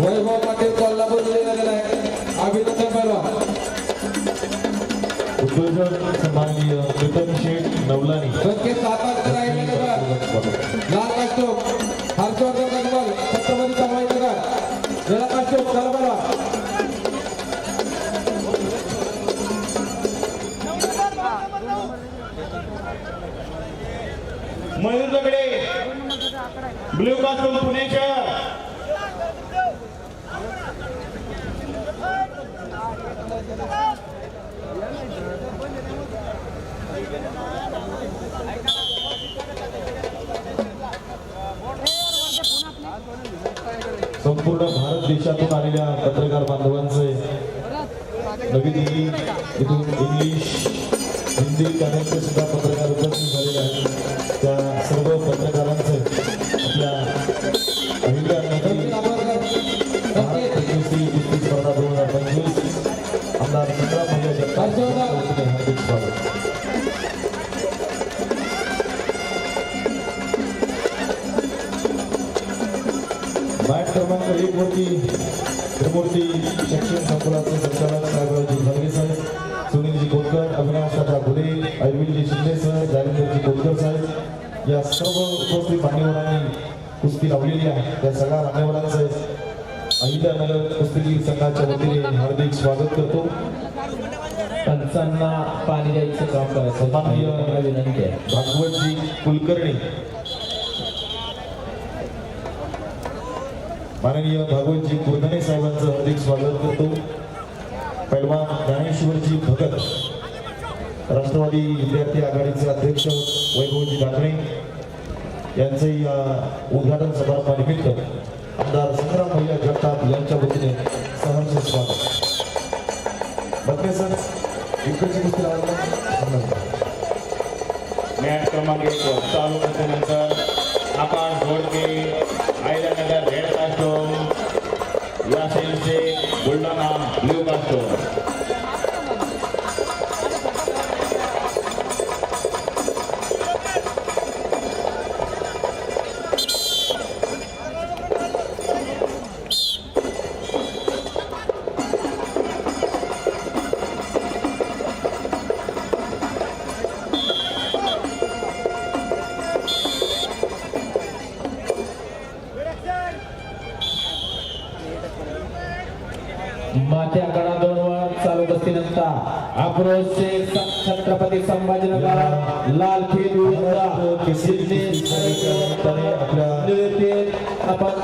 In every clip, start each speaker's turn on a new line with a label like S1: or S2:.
S1: वैभव पाटील कोल्हापूर जिल्ह्याला आहे अभिनंदन परवा
S2: उद्योजक सन्माननीय प्रीतम शेठ नवलानी.
S1: संकेत सातारकर राहिलेनगर लाल कास्टूम हर्षवर्धन गजबल छत्रपती संभाजीनगर निळा कास्टूम करबला
S3: मयूर दगडे ब्ल्यू कास्टूम पुणे शहर.
S2: संपूर्ण भारत देशातून आलेल्या पत्रकार बांधवांचे नवी दिल्ली इथून इंग्लिश हिंदी चॅनलचे सुद्धा पत्रकार आमदार संग्राम भैया जगताप हार्दिक स्वागत बॅट क्रमांक एक वरती त्रिमूर्ती शिक्षण संकुलाचे संचालक साहेबरावजी भरगे साहेब सुनीलजी कोटकर अविनाश दादा भुले अरविंदजी शिंदे सर जालिंदरजी कोटकर साहेब या सर्व उपस्थित मान्यवरांनी कुस्ती लावलेली आहे. त्या सगळ्या मान्यवरांचं अहिल्यानगर कुस्तीगीर संघाच्या वतीने हार्दिक स्वागत करतो.
S4: पंचांना पाणी द्यायचं काम करायचं.
S2: माननीय
S4: विनंती आहे.
S2: भागवतजी कुलकर्णी. माननीय भागवतजी कुर्धने साहेबांचं हार्दिक स्वागत करतो. पैलवान ज्ञानेश्वरजी भगत. राष्ट्रवादी विद्यार्थी आघाडीचे अध्यक्ष वैभवजी दाखणे यांचंही या उद्घाटन समारंभानिमित्त आमदार संग्राम भैया जगताप यांच्या वतीने सहर्ष स्वागत. बघते सर इकडची कुस्ती लावायला
S3: मॅच क्रमांक एक चालू केल्यानंतर आकाश घोडके
S4: माथ्या कडा दोन वर चालू बसतीनंतर अप्रोचचे छत्रपती संभाजीनगर लाल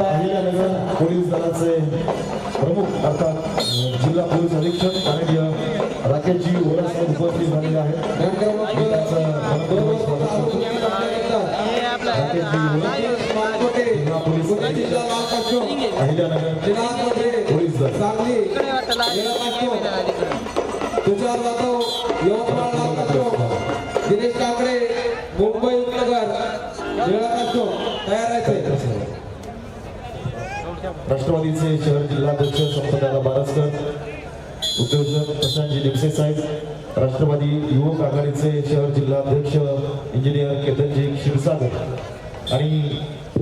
S2: अहिल्यानगर पोलीस दलाचे प्रमुख अर्थात जिल्हा पोलीस अधीक्षक माननीय राकेशजी ओरा साहेब उपस्थित झालेले आहेत.
S1: गट क्रमांक
S2: मी त्यांचं
S1: तुषार जाधव यवतमाळला लाल दिनेश काकडे मुंबई उपनगर मिळत असतो तयार आहे
S2: राष्ट्रवादीचे शहर जिल्हाध्यक्ष संपदादा बारसकर उद्योजक प्रशांतजी डिपसे साहेब राष्ट्रवादी युवक आघाडीचे शहर जिल्हाध्यक्ष इंजिनियर केतनजी क्षीरसागर आणि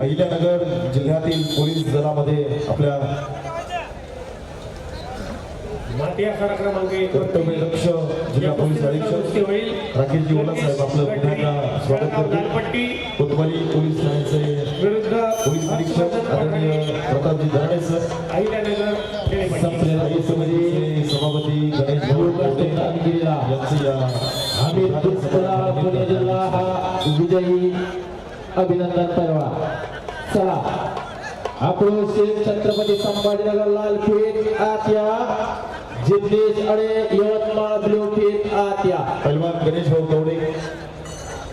S2: अहिल्यानगर जिल्ह्यातील पोलीस दलामध्ये आपल्या
S5: माती आखाडा क्रमांक एक
S2: कर्तव्य लक्ष जिल्हा पोलीस अधीक्षक राकेशजी ओला साहेब आपलं पुन्हा एकदा स्वागत करतो.
S5: लालपट्टी.
S2: कोतवाली पोलीस ठाण्याचे
S5: विरुद्ध
S2: पोलीस निरीक्षक आदरणीय प्रतापजी दराडे सर. स्थायी समितीचे सभापती गणेश भाऊ यांचे या
S4: आम्ही दुसरा पुणे जिल्हा हा विजयी अभिनंदन परवा. चला अप्रोच छत्रपती संभाजीनगर लाल पेठ आत्या जिग्नेश अडे यवतमाळ ब्ल्यू आत्या.
S2: पहलवान गणेश भाऊ कवडे.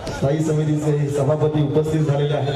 S2: स्थायी समितीचे सभापती उपस्थित झालेले आहेत.